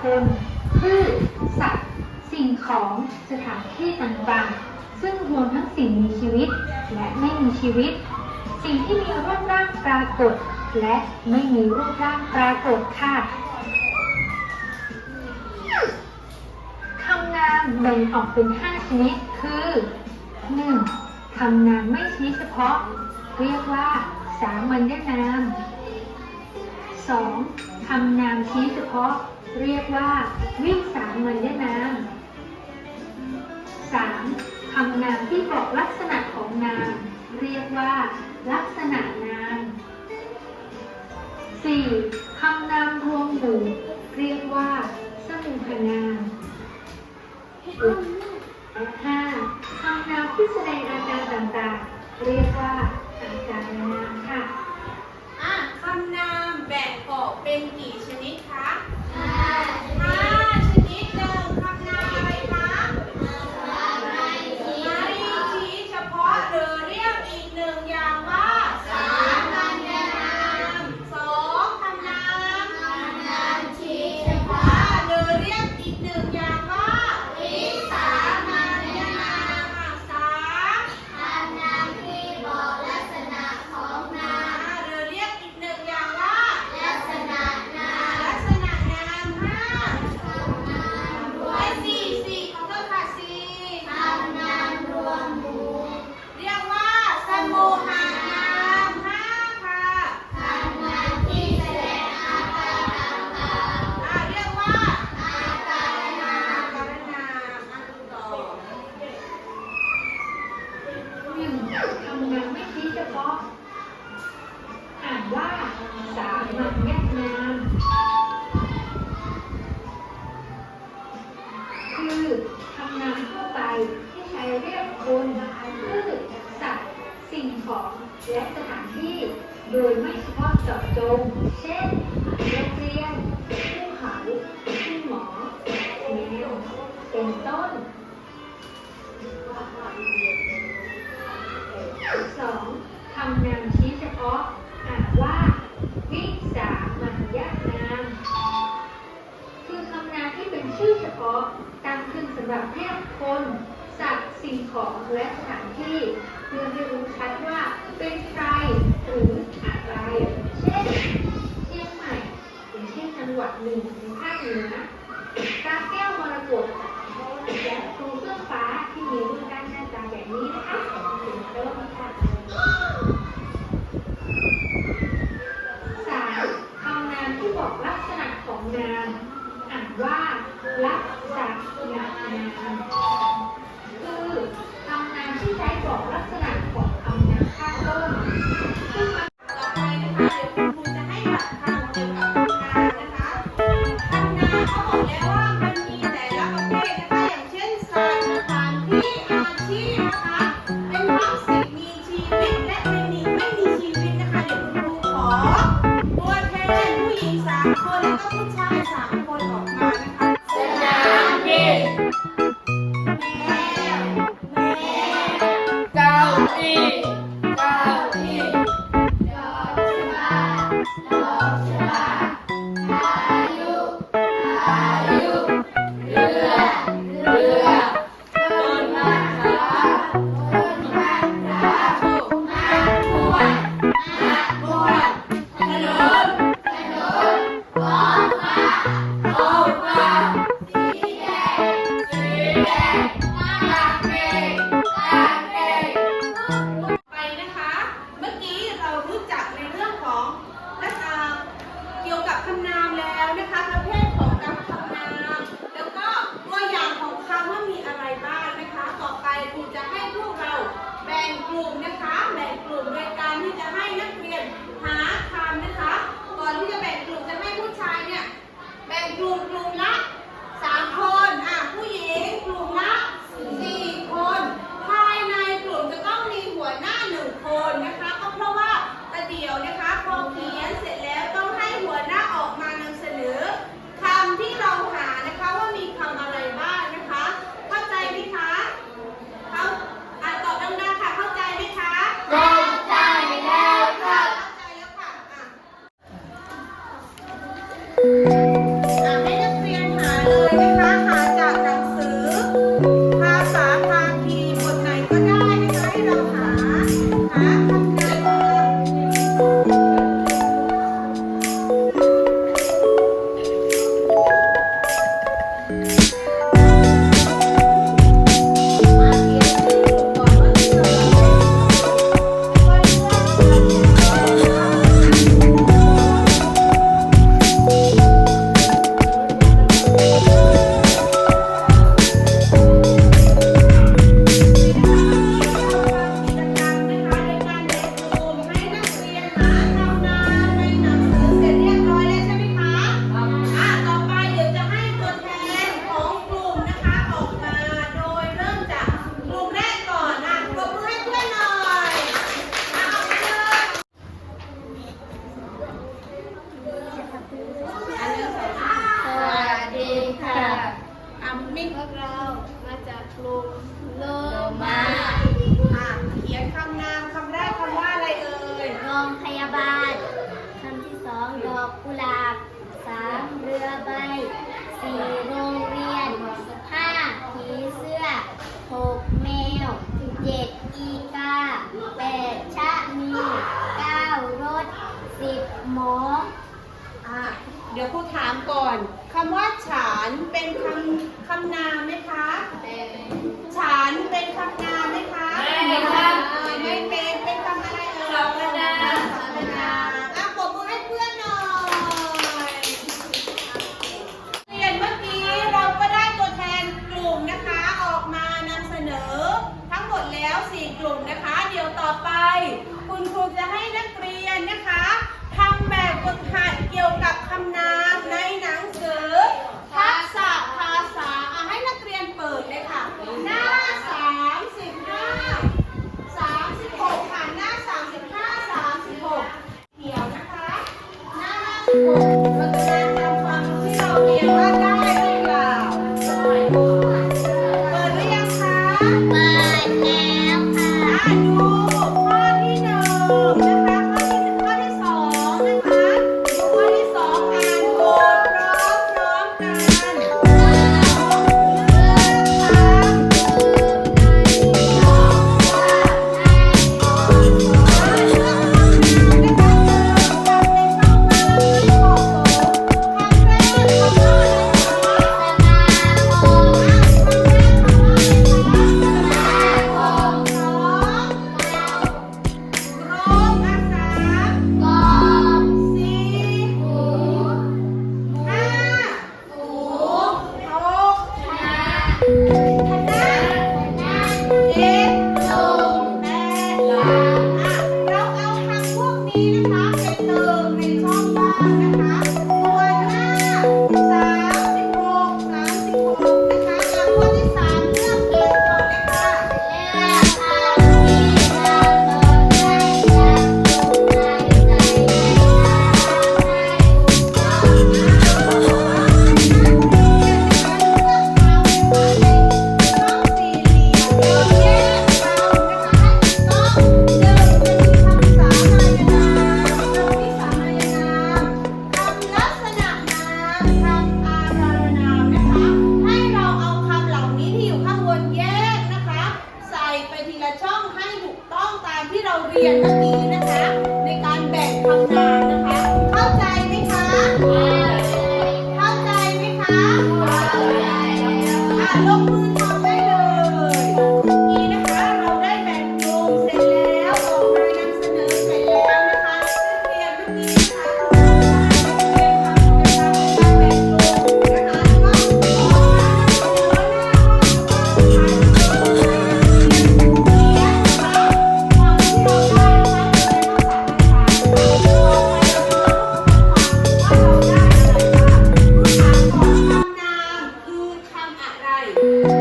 คนพืชสัตว์ สิ่งของสถานที่ต่างๆ ซึ่งรวมทั้งสิ่งมีชีวิตและไม่มีชีวิต สิ่งที่มีรูปร่างปรากฏ และไม่มีรูปร่างปรากฏค่ะคำนามแบ่งออกเป็น 5 ชนิด คือ 1. คำนามไม่ชี้เฉพาะ เรียกว่า สามัญนาม 2. คำนามชี้เฉพาะ เรียกว่าวิ่งสามัญนามคำนามที่บอกลักษณะของนาม เรียกว่าลักษณะนาม 4. คำนามรวมหมู่เรียกว่าสมุพนามและห้าคำนามที่แสดงอาการต่างๆ เรียกว่าอาการนาม ต้นสองคำนามชี้เฉพาะอ่านว่า วิสามัญญนาม คือคำนามที่เป็นชื่อเฉพาะตั้งขึ้นสำหรับเรียกคน สัตว์สิ่งของและสถานที่เพื่อให้รู้ชัดว่าเป็นใครหรืออะไร เช่น เชียงใหม่อย่างเช่นจังหวัดหนึ่งในภาคเหนือตาแก้วมรกต และครูเครื่องฟ้าที่มีรูปร่า กาแปดชะนีเก้ารถสิบหมออะเดี๋ยวครูถามก่อนคำว่าฉานเป็นคำคำนามไหมคะฉานเป็นคำนามไหมคะไม่ครับอ่าไม่เป็นเป็นคำอะไรเอ่ย คุณครูจะให้นักเรียนนะคะทำแบบฝึกหัดเกี่ยวกับคำนามในหนังสือทักษะภาษาอะให้นักเรียนเปิดเลยค่ะ หน้า 35 36 ค่ะ หน้า 35 36เขียวนะคะ หน้า 56 นะค Vai!